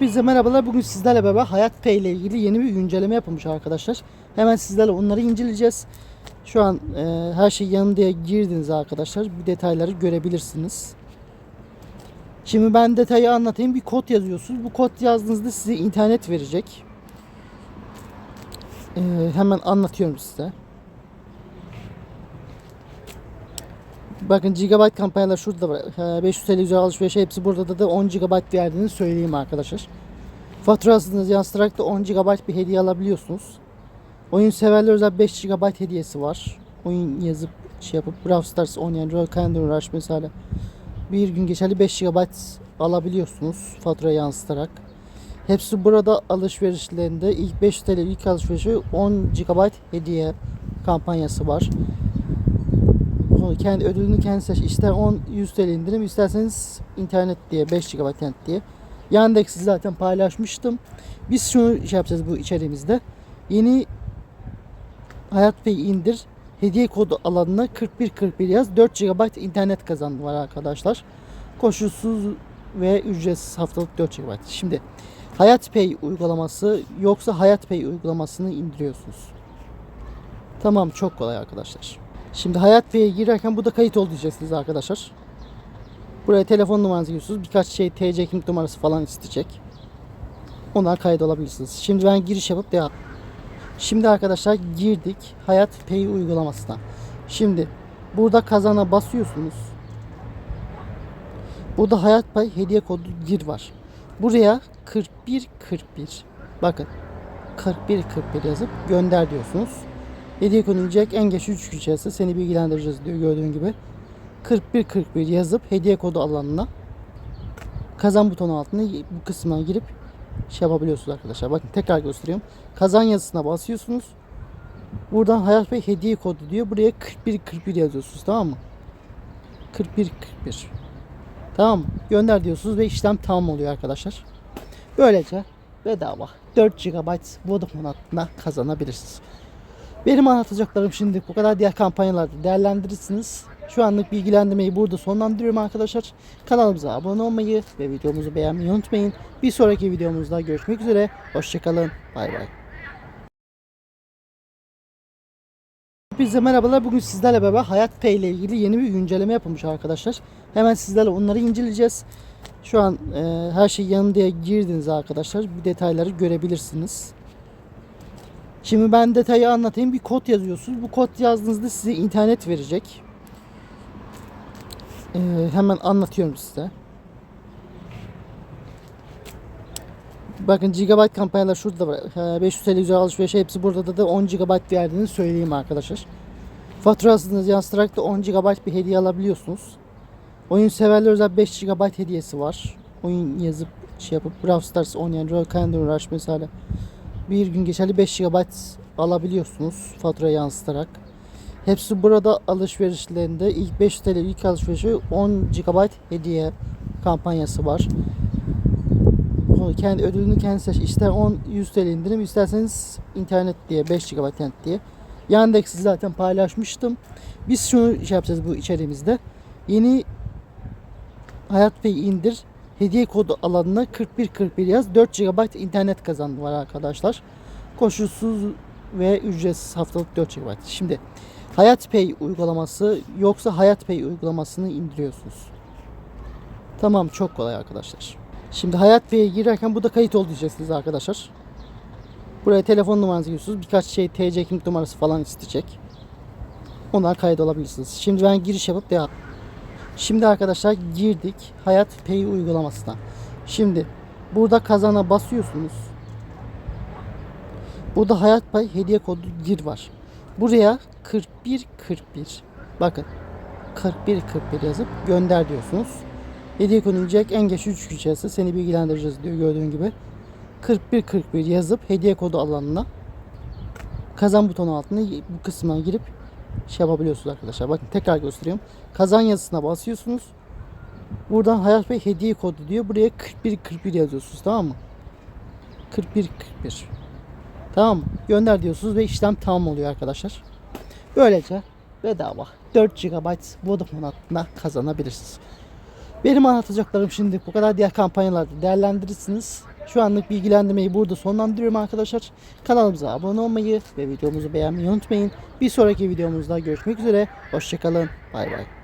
Hepinize merhabalar. Bugün sizlerle beraber Hayat Pay ile ilgili yeni bir güncelleme yapılmış arkadaşlar. Hemen sizlerle onları inceleyeceğiz. Şu an e, her şey yanında girdiniz arkadaşlar. Bir detayları görebilirsiniz. Şimdi ben detayı anlatayım. Bir kod yazıyorsunuz. Bu kod yazdığınızda size internet verecek. E, hemen anlatıyorum size. Bakın GB kampanyalar şurada var. Ee, 500 TL üzeri alışveriş hepsi burada da 10 GB verdiğini söyleyeyim arkadaşlar. Faturasını yansıtarak da 10 GB bir hediye alabiliyorsunuz. Oyun severler özel 5 GB hediyesi var. Oyun yazıp şey yapıp Brawl Stars oynayan Royal Candy Rush mesela bir gün geçerli 5 GB alabiliyorsunuz fatura yansıtarak. Hepsi burada alışverişlerinde ilk 5 TL ilk alışverişi 10 GB hediye kampanyası var kendi ödülünü kendi seç. İster 10 100 TL indirim, isterseniz internet diye 5 GB internet diye. Yandex'i zaten paylaşmıştım. Biz şunu şey yapacağız bu içeriğimizde. Yeni Hayat Pay indir. Hediye kodu alanına 4141 yaz. 4 GB internet kazandı var arkadaşlar. Koşulsuz ve ücretsiz haftalık 4 GB. Şimdi Hayat Pay uygulaması yoksa Hayat Pay uygulamasını indiriyorsunuz. Tamam çok kolay arkadaşlar. Şimdi Hayat Pay'e girerken burada kayıt ol diyeceksiniz arkadaşlar. Buraya telefon numaranızı giriyorsunuz. Birkaç şey TC kimlik numarası falan isteyecek. Ondan kayıt olabilirsiniz. Şimdi ben giriş yapıp devam. Şimdi arkadaşlar girdik Hayat Pay uygulamasına. Şimdi burada kazana basıyorsunuz. Burada Hayat Pay hediye kodu gir var. Buraya 4141 bakın 4141 yazıp gönder diyorsunuz. Hediye konulacak en geç 3 gün içerisinde seni bilgilendireceğiz diyor gördüğün gibi. 4141 yazıp hediye kodu alanına kazan butonu altında bu kısmına girip şey yapabiliyorsunuz arkadaşlar. Bakın tekrar gösteriyorum. Kazan yazısına basıyorsunuz. Buradan Hayat Bey hediye kodu diyor. Buraya 4141 yazıyorsunuz tamam mı? 4141. Tamam? Gönder diyorsunuz ve işlem tamam oluyor arkadaşlar. Böylece bedava 4 GB Vodafone hattına kazanabilirsiniz. Benim anlatacaklarım şimdi bu kadar diğer kampanyalarda değerlendirirsiniz. Şu anlık bilgilendirmeyi burada sonlandırıyorum arkadaşlar. Kanalımıza abone olmayı ve videomuzu beğenmeyi unutmayın. Bir sonraki videomuzda görüşmek üzere. Hoşçakalın. Bay bay. Hepinize merhabalar. Bugün sizlerle beraber Hayat Pay ile ilgili yeni bir güncelleme yapılmış arkadaşlar. Hemen sizlerle onları inceleyeceğiz. Şu an e, her şey yanında girdiniz arkadaşlar. Bir detayları görebilirsiniz. Şimdi ben detayı anlatayım. Bir kod yazıyorsunuz. Bu kod yazdığınızda size internet verecek. Ee, hemen anlatıyorum size. Bakın GB kampanyalar şurada var. Ee, 500 TL üzeri alışveriş hepsi burada da 10 GB verdiğini söyleyeyim arkadaşlar. Faturasını yansıtarak da 10 GB bir hediye alabiliyorsunuz. Oyun severler özel 5 GB hediyesi var. Oyun yazıp şey yapıp Brawl Stars oynayan Royal Candy Rush mesela bir gün geçerli 5 GB alabiliyorsunuz fatura yansıtarak. Hepsi burada alışverişlerinde ilk 5 TL ilk alışverişi 10 GB hediye kampanyası var. Kendi ödülünü kendi seç. İster 10 100 TL indirim, isterseniz internet diye 5 GB internet diye. Yandex'i zaten paylaşmıştım. Biz şunu şey yapacağız bu içeriğimizde. Yeni Hayat Pay indir hediye kodu alanına 4141 yaz. 4 GB internet kazandı var arkadaşlar. Koşulsuz ve ücretsiz haftalık 4 GB. Şimdi Hayat Pay uygulaması yoksa Hayat Pay uygulamasını indiriyorsunuz. Tamam çok kolay arkadaşlar. Şimdi Hayat Pay'e girerken burada kayıt ol diyeceksiniz arkadaşlar. Buraya telefon numaranızı giriyorsunuz. Birkaç şey TC kimlik numarası falan isteyecek. Ondan kayıt olabilirsiniz. Şimdi ben giriş yapıp devam. Şimdi arkadaşlar girdik Hayat Pay uygulamasına. Şimdi burada kazana basıyorsunuz. Burada Hayat Pay hediye kodu gir var. Buraya 4141 bakın 4141 yazıp gönder diyorsunuz. Hediye konulacak en geç 3 gün içerisinde seni bilgilendireceğiz diyor gördüğün gibi. 4141 yazıp hediye kodu alanına kazan butonu altında bu kısmına girip şey yapabiliyorsunuz arkadaşlar. Bakın tekrar gösteriyorum. Kazan yazısına basıyorsunuz. Buradan Hayat Bey hediye kodu diyor. Buraya 4141 yazıyorsunuz tamam mı? 4141. Tamam mı? Gönder diyorsunuz ve işlem tamam oluyor arkadaşlar. Böylece bedava 4 GB Vodafone hattına kazanabilirsiniz. Benim anlatacaklarım şimdi bu kadar diğer kampanyalarda değerlendirirsiniz. Şu anlık bilgilendirmeyi burada sonlandırıyorum arkadaşlar. Kanalımıza abone olmayı ve videomuzu beğenmeyi unutmayın. Bir sonraki videomuzda görüşmek üzere. Hoşçakalın. Bay bay.